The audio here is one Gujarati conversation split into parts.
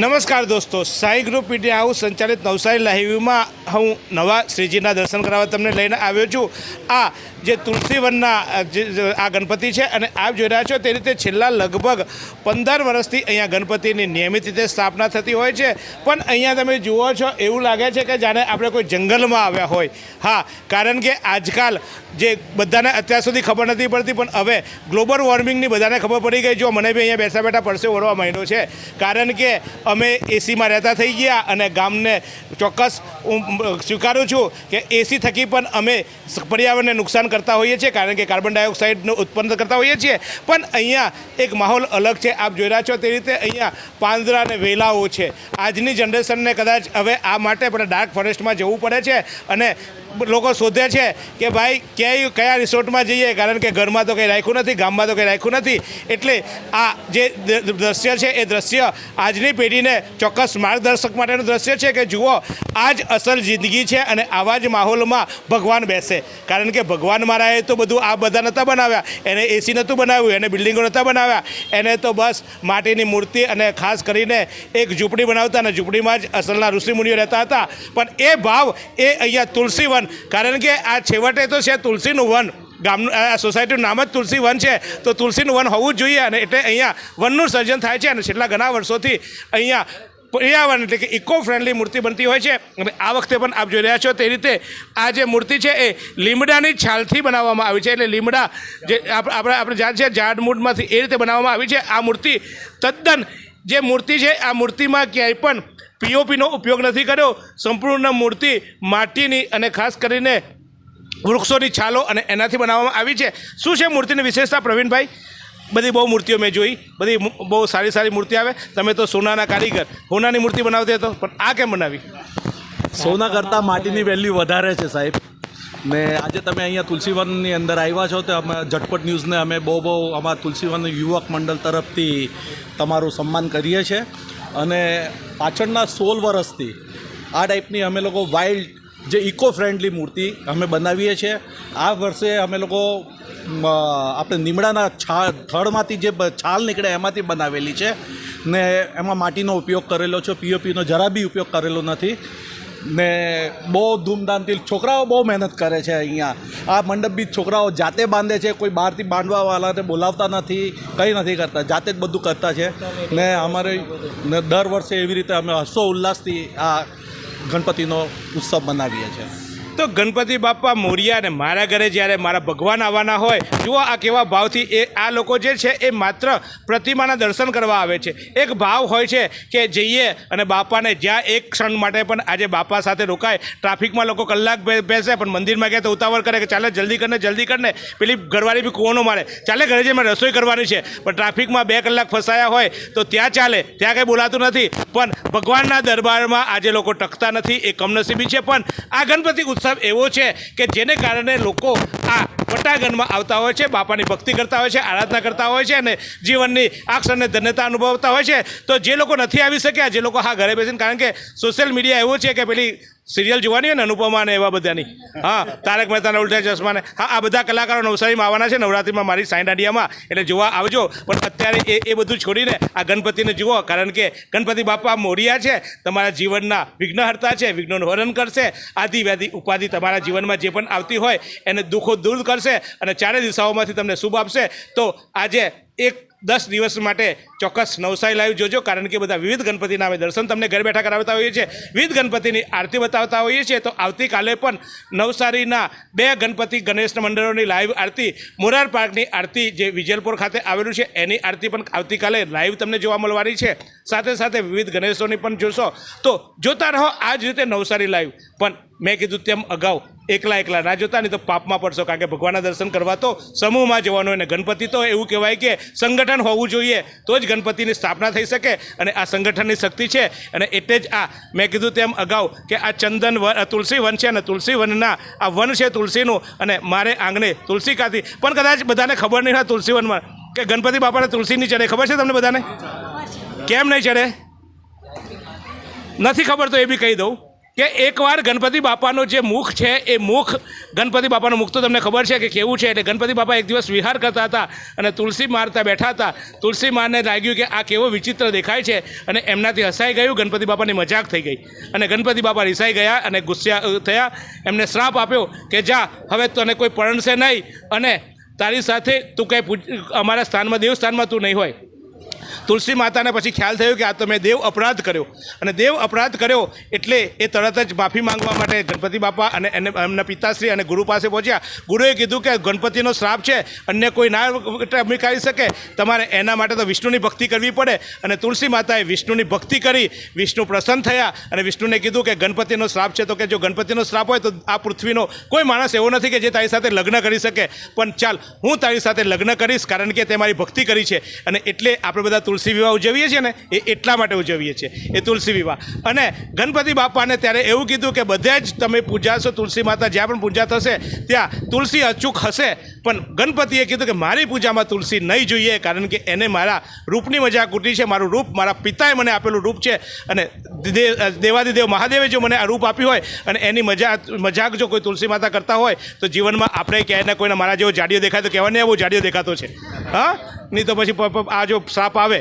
નમસ્કાર દોસ્તો. સાઈ ગ્રુપ મીડિયા હાઉસ સંચાલિત નવસારી લાઈવમાં હું નવા શ્રીજીના દર્શન કરાવવા તમને લઈને આવ્યો છું. આ જે તુલસીવનના આ ગણપતિ છે અને આપ જોઈ રહ્યા છો તે રીતે છેલ્લા લગભગ પંદર વર્ષથી અહીંયા ગણપતિની નિયમિત રીતે સ્થાપના થતી હોય છે. પણ અહીંયા તમે જુઓ છો, એવું લાગે છે કે જાણે આપણે કોઈ જંગલમાં આવ્યા હોય. હા, કારણ કે આજકાલ જે બધાને અત્યાર સુધી ખબર નથી પડતી, પણ હવે ગ્લોબલ વોર્મિંગની બધાને ખબર પડી ગઈ. જો મને બી અહીંયા બેઠા બેઠા પડશે ઓરવા માંડ્યો છે. કારણ કે અમે એસીમાં રહેતા થઈ ગયા અને ગામને ચોક્કસ હું સ્વીકારું છું કે એસી થકી પણ અમે પર્યાવરણને નુકસાન કરતા હોઈએ છીએ, કારણ કે કાર્બન ડાયોક્સાઇડનું ઉત્પન્ન કરતા હોઈએ છીએ. પણ અહીંયા એક માહોલ અલગ છે. આપ જોઈ રહ્યા છો તે રીતે અહીંયા પાંદરા અને વેલાઓ છે. આજની જનરેશનને કદાચ હવે આ માટે પણ ડાર્ક ફોરેસ્ટમાં જવું પડે છે અને લોકો શોધે છે કે ભાઈ ક્યાંય કયા રિસોર્ટમાં જઈએ, કારણ કે ઘરમાં તો કંઈ રાખ્યું નથી, ગામમાં તો કંઈ રાખ્યું નથી. એટલે આ જે દ્રશ્ય છે, એ દ્રશ્ય આજની પેઢીને ચોક્કસ માર્ગદર્શક માટેનું દ્રશ્ય છે કે જુઓ, આ જ અસલ જિંદગી છે અને આવા જ માહોલમાં ભગવાન બેસે. કારણ કે ભગવાન મારાએ તો બધું આ બધા નહોતા બનાવ્યા. એને એસી નહોતું બનાવ્યું, એને બિલ્ડિંગો નહોતા બનાવ્યા. એને તો બસ માટીની મૂર્તિ અને ખાસ કરીને એક ઝૂંપડી બનાવતા અને ઝૂંપડીમાં જ અસલના ઋષિમુનિઓ રહેતા હતા. પણ એ ભાવ એ અહીંયા તુલસી વન. કારણ કે આ છેવટે તો છે તુલસીનું વન. ગામનું સોસાયટીનું નામ જ તુલસી વન છે. તો તુલસીનું વન હોવું જ જોઈએ અને એટલે અહીંયા વનનું સર્જન થાય છે અને છેલ્લા ઘણા વર્ષોથી અહીંયા પર્યાવરણ એટલે કે ઇકો ફ્રેન્ડલી મૂર્તિ બનતી હોય છે. અને આ વખતે પણ આપ જોઈ રહ્યા છો તે રીતે આ જે મૂર્તિ છે એ લીમડાની છાલથી બનાવવામાં આવી છે. એટલે લીમડા જે આપણે આપણે ઝાડ છે ઝાડ મૂળમાંથી એ રીતે બનાવવામાં આવી છે. આ મૂર્તિ તદ્દન જે મૂર્તિ છે, આ મૂર્તિમાં ક્યાંય પણ પીઓપીનો ઉપયોગ નથી કર્યો. સંપૂર્ણ મૂર્તિ માટીની અને ખાસ કરીને વૃક્ષોની છાલો અને એનાથી બનાવવામાં આવી છે. શું છે મૂર્તિની વિશેષતા પ્રવીણભાઈ? બધી બહુ મૂર્તિઓ મેં જોઈ. બધી બહુ સારી સારી મૂર્તિ આવે. તમે તો સોનાના કારીગર. સોનાની મૂર્તિ બનાવતી હતો પણ આ કેમ બનાવી? સોના કરતાં માટીની વેલ્યુ વધારે છે સાહેબ. ને આજે તમે અહીંયા તુલસીવનની અંદર આવ્યા છો તો અમે ઝટપટ ન્યૂઝને અમે બહુ બહુ અમારા તુલસીવન યુવક મંડળ તરફથી તમારું સન્માન કરીએ છીએ. અને પાછળના સોળ વર્ષથી આ ટાઈપની અમે લોકો વાઇલ્ડ જે ઇકો ફ્રેન્ડલી મૂર્તિ અમે બનાવીએ છીએ. આ વર્ષે અમે લોકો આપણે લીમડાના છાલ થડમાંથી જે છાલ નીકળે એમાંથી બનાવેલી છે. ને એમાં માટીનો ઉપયોગ કરેલો છે, પીઓપીનો, જરા બી ઉપયોગ કરેલો નથી. ને બહુ ધૂમધામથી છોકરાઓ બહુ મહેનત કરે છે અહીંયા. આ મંડપ બી છોકરાઓ જાતે બાંધે છે, કોઈ બહારથી બાંધવાવાળાને બોલાવતા નથી, કંઈ નથી કરતા, જાતે જ બધું કરતા છે. ને અમારે ને દર વર્ષે એવી રીતે અમે હર્ષો ઉલ્લાસથી આ ગણપતિનો ઉત્સવ મનાવીએ છીએ. તો ગણપતિ બાપા મોરિયા અને મારા ઘરે જ્યારે મારા ભગવાન આવવાના હોય, જુઓ આ કેવા ભાવથી એ આ લોકો જે છે એ માત્ર પ્રતિમાના દર્શન કરવા આવે છે. એક ભાવ હોય છે કે જઈએ અને બાપાને જ્યાં એક ક્ષણ માટે પણ આજે બાપા સાથે રોકાય, ટ્રાફિકમાં લોકો કલાક બેસે, પણ મંદિરમાં ગયા તો ઉતાવળ કરે કે ચાલે જલ્દી કરીને જલ્દી કરીને. પેલી ઘરવાળી બી કૂવાનો મારે. ચાલે ઘરે જઈને રસોઈ કરવાની છે, પણ ટ્રાફિકમાં બે કલાક ફસાયા હોય તો ત્યાં ચાલે, ત્યાં કંઈ બોલાતું નથી. પણ ભગવાનના દરબારમાં આજે લોકો ટકતા નથી, એ કમનસીબી છે. પણ આ ગણપતિ ઉત્સવ એવો છે કે જેને કારણે લોકો આ પટાગનમાં આવતા હોય છે, બાપાની ભક્તિ કરતા હોય છે, આરાધના કરતા હોય છે અને જીવનની આ ક્ષણને ધન્યતા અનુભવતા હોય છે. તો જે લોકો નથી આવી શક્યા, જે લોકો હા ઘરે બેસીને, કારણ કે સોશિયલ મીડિયા એવું છે કે પેલી સિરિયલ જોવાની હોય ને, અનુપમા ને એવા બધાની. હા, તારક મહેતાના ઉલ્ટા ચશ્માને હા, આ બધા કલાકારો નવસારીમાં આવવાના છે, નવરાત્રિમાં મારી સાઈ દાંડિયામાં. એટલે જોવા આવજો. પણ અત્યારે એ એ બધું છોડીને આ ગણપતિને જુઓ, કારણ કે ગણપતિ બાપા મોરિયા છે, તમારા જીવનના વિઘ્નહર્તા છે, વિઘ્નોનું હરણ કરશે. આદિ વ્યાધિ ઉપાધિ તમારા જીવનમાં જે પણ આવતી હોય, એને દુઃખો દૂર કરશે અને ચારે દિશાઓમાંથી તમને શુભ આપશે. તો આજે એક દસ દિવસ માટે ચોક્કસ નવસારી લાઈવ જોજો, કારણ કે બધા વિવિધ ગણપતિના અમે દર્શન તમને ઘર બેઠા કરાવતા હોઈએ છીએ. વિવિધ ગણપતિની આરતી બતાવતા હોઈએ છીએ. તો આવતીકાલે પણ નવસારીના બે ગણપતિ ગણેશ મંડળોની લાઈવ આરતી, મોરાર પાર્કની આરતી જે વિજલપુર ખાતે આવેલું છે, એની આરતી પણ આવતીકાલે લાઈવ તમને જોવા મળવાની છે. સાથે સાથે વિવિધ ગણેશોની પણ જોશો. તો જોતા રહો આ જ રીતે નવસારી લાઈવ પણ મેં કીધું તેમ અગાઉ એકલા એકલા ના જોતા નહીં તો પાપમાં પડશો. કારણ કે ભગવાનના દર્શન કરવા તો સમૂહમાં જવાનું અને ગણપતિ તો એવું કહેવાય કે સંગઠન હોવું જોઈએ તો જ ગણપતિની સ્થાપના થઈ શકે અને આ સંગઠનની શક્તિ છે. અને એટલે જ આ મેં કીધું તેમ અગાઉ કે આ ચંદન વન તુલસી વન છે અને તુલસી વનના આ વન છે તુલસીનું અને મારે આંગણે તુલસી કાતી પણ કદાચ બધાને ખબર નહીં હોય તુલસી વનમાં કે ગણપતિ બાપાને તુલસી નહીં ચડે. ખબર છે તમને બધાને? કેમ નહીં ચડે? નથી ખબર તો એ બી કહી દઉં. કે એકવાર ગણપતિ બાપાનો જે મુખ છે, એ મુખ ગણપતિ બાપાનું મુખ તો તમને ખબર છે કે કેવું છે? એટલે ગણપતિ બાપા એક દિવસ વિહાર કરતા હતા અને તુલસી મારતા બેઠા હતા. તુલસી મારને લાગ્યું કે આ કેવો વિચિત્ર દેખાય છે અને એમનાથી હસાઈ ગયું, ગણપતિ બાપાની મજાક થઈ ગઈ. અને ગણપતિ બાપા રિસાઈ ગયા અને ગુસ્સા થયા. એમને શ્રાપ આપ્યો કે જા, હવે તને કોઈ પરણશે નહીં અને તારી સાથે તું કંઈ અમારા સ્થાનમાં, દેવસ્થાનમાં તું નહીં હોય. તુલસી માતાને પછી ખ્યાલ થયો કે આ તો મેં દેવ અપરાધ કર્યો. અને દેવ અપરાધ કર્યો એટલે એ તરત જ માફી માંગવા માટે ગણપતિ બાપા અને એને એમના પિતાશ્રી અને ગુરુ પાસે પહોંચ્યા. ગુરુએ કીધું કે ગણપતિનો શ્રાપ છે, અન્ય કોઈ ના કરી શકે. તમારે એના માટે તો વિષ્ણુની ભક્તિ કરવી પડે. અને તુલસી માતાએ વિષ્ણુની ભક્તિ કરી, વિષ્ણુ પ્રસન્ન થયા અને વિષ્ણુને કીધું કે ગણપતિનો શ્રાપ છે, તો કે જો ગણપતિનો શ્રાપ હોય તો આ પૃથ્વીનો કોઈ માણસ એવો નથી કે જે તારી સાથે લગ્ન કરી શકે. પણ ચાલ, હું તારી સાથે લગ્ન કરીશ કારણ કે તે મારી ભક્તિ કરી છે. અને એટલે આપણે બધા તુલસી વિવાહ ઉજવીએ છીએ ને, એ એટલા માટે ઉજવીએ છીએ. એ તુલસી વિવાહ. અને ગણપતિ બાપાને ત્યારે એવું કીધું કે બધે જ તમે પૂજાશો તુલસી માતા જ્યાં પણ પૂજા થશે, ત્યાં તુલસી અચૂક હશે. પણ ગણપતિએ કીધું કે મારી પૂજામાં તુલસી નહીં જોઈએ, કારણ કે એને મારા રૂપની મજાક ઉઠી છે, મારું રૂપ મારા પિતાએ મને આપેલું રૂપ છે. અને દેવાદિદેવ મહાદેવે જો મને આ રૂપ આપ્યું હોય, અને એની મજા, મજાક જો કોઈ તુલસી માતા કરતા હોય, તો જીવનમાં આપણે ક્યાંય ને કોઈને મારા જેવો જાડિયો દેખાય તો કહેવાય ને, એવો જાડિયો દેખાતો છે. હા? નહીં તો પછી આ જો સાપ આવે,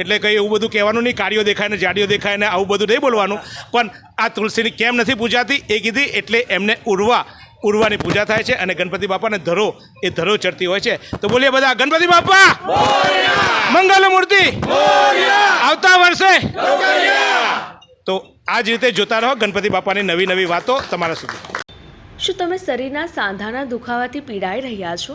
એટલે કંઈ એવું બધું કહેવાનું નહીં કાર્યો દેખાય ને જાડીઓ દેખાય ને આવું બધું નહીં બોલવાનું. પણ આ તુલસીની કેમ નથી પૂજાતી એ કીધી, એટલે એમને ઉર્વા, ઉર્વાની પૂજા થાય છે અને ગણપતિ બાપાને ધરો, એ ધરો ચડતી હોય છે. તો બોલીએ બધા, ગણપતિ બાપા! મંગલ મૂર્તિ આવતા વર્ષે! તો આ જ રીતે જોતા રહો ગણપતિ બાપાની નવી નવી વાતો તમારા સુધી. શું તમે શરીરના સાંધાના દુખાવાથી પીડાઈ રહ્યા છો?